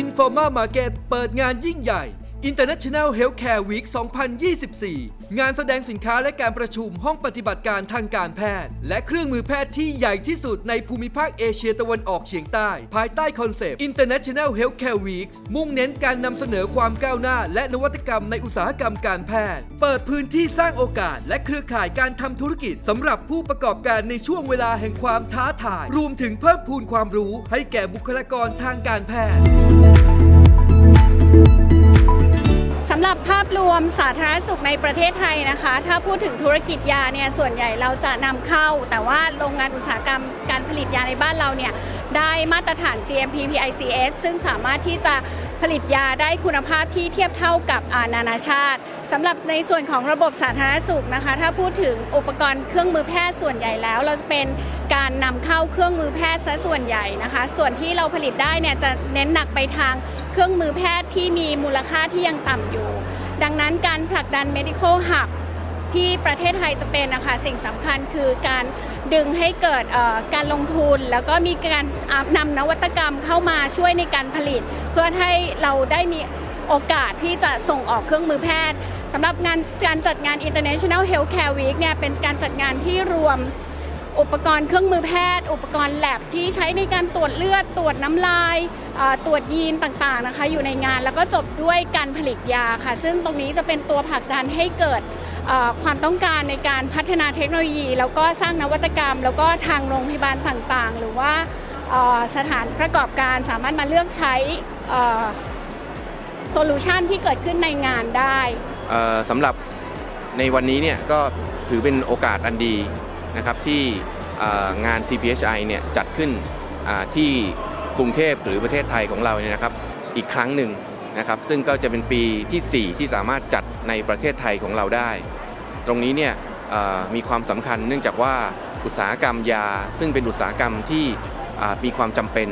Informa Market เปิดงานยิ่งใหญ่ International Healthcare Week 2024 งานแสดงสินค้าและการประชุมห้องปฏิบัติการทางการแพทย์ และเครื่องมือแพทย์ที่ใหญ่ที่สุดในภูมิภาคเอเชียตะวันออกเฉียงใต้ ภายใต้คอนเซปต์ International Healthcare Week มุ่งเน้นการนำเสนอความก้าวหน้า และนวัตกรรมในอุตสาหกรรมการแพทย์ เปิดพื้นที่สร้างโอกาส และเครือข่ายการทำธุรกิจสำหรับผู้ประกอบการในช่วงเวลาแห่งความท้าทาย รวมถึงเพิ่มพูนความรู้ให้แก่บุคลากรทางการแพทย์ รับภาพรวมสาธารณสุขในประเทศไทยนะคะ ถ้าพูดถึงธุรกิจยาเนี่ยส่วนใหญ่เราจะนำเข้า แต่ว่าโรงงานอุตสาหกรรมการผลิตยาในบ้านเราเนี่ยได้มาตรฐาน GMP PICS ซึ่งสามารถที่จะผลิตยาได้คุณภาพที่เทียบเท่ากับนานาชาติสำหรับในส่วนของระบบสาธารณสุขนะคะ ถ้าพูดถึงอุปกรณ์เครื่องมือแพทย์ส่วนใหญ่แล้ว เราจะเป็นการนำเข้าเครื่องมือแพทย์ซะส่วนใหญ่นะคะ ส่วนที่เราผลิตได้เนี่ยจะเน้นหนักไปทางเครื่องมือแพทย์ที่มีมูลค่าที่ยังต่ำอยู่ ดังนั้นการผลักดัน medical hub ที่ประเทศไทยจะเป็นนะคะสิ่งสำคัญคือการดึงให้เกิดการลงทุน แล้วก็มีการนำนวัตกรรมเข้ามาช่วยในการผลิต เพื่อให้เราได้มีโอกาสที่จะส่งออกเครื่องมือแพทย์สำหรับงานการจัดงาน International Healthcare Week เนี่ยเป็นการจัดงานที่รวม อุปกรณ์เครื่องมือแพทย์ อุปกรณ์แลบที่ใช้ในการตรวจเลือด ตรวจน้ำลายตรวจยีนต่างๆนะคะ อยู่ในงานแล้วก็จบด้วยการผลิตยาค่ะ ซึ่งตรงนี้จะเป็นตัวผลักดันให้เกิดความต้องการในการพัฒนาเทคโนโลยี แล้วก็สร้างนวัตกรรม แล้วก็ทางโรงพยาบาลต่างๆ หรือว่าสถานประกอบการสามารถมาเลือกใช้โซลูชันที่เกิดขึ้นในงานได้สำหรับในวันนี้เนี่ยก็ถือเป็นโอกาสอันดี นะครับที่งาน CPHI เนี่ยจัดขึ้นที่กรุงเทพหรือประเทศไทยของเราเนี่ยนะครับอีกครั้งหนึ่งนะครับซึ่งก็จะเป็นปีที่ 4 ที่สามารถจัดในประเทศไทยของเราได้ ตรงนี้เนี่ยมีความสำคัญเนื่องจากว่าอุตสาหกรรมยา ซึ่งเป็นอุตสาหกรรมที่มีความจำเป็น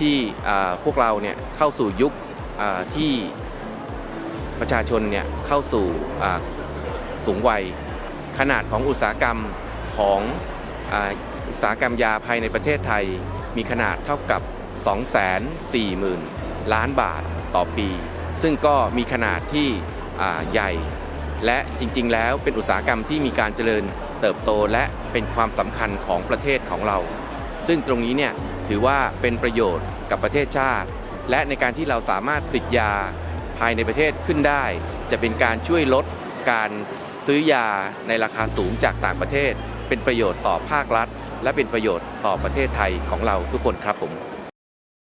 ที่พวกเราเนี่ยเข้าสู่ยุคที่ประชาชนเนี่ยเข้าสู่สูงวัย ขนาดของอุตสาหกรรม ของอุตสาหกรรมยาภายในประเทศไทย มีขนาดเท่ากับ 240,000 ล้านบาทต่อปี ซึ่งก็มีขนาดที่ใหญ่ และจริงๆ แล้วเป็นอุตสาหกรรมที่มีการเจริญเติบโตและเป็นความสำคัญของประเทศของเรา ซึ่งตรงนี้เนี่ยถือว่าเป็นประโยชน์กับประเทศชาติ และในการที่เราสามารถผลิตยาภายในประเทศขึ้นได้ จะเป็นการช่วยลดการซื้อยาในราคาสูงจากต่างประเทศ เป็นประโยชน์ต่อภาครัฐ และเป็นประโยชน์ต่อประเทศไทยของเราทุกคนครับผม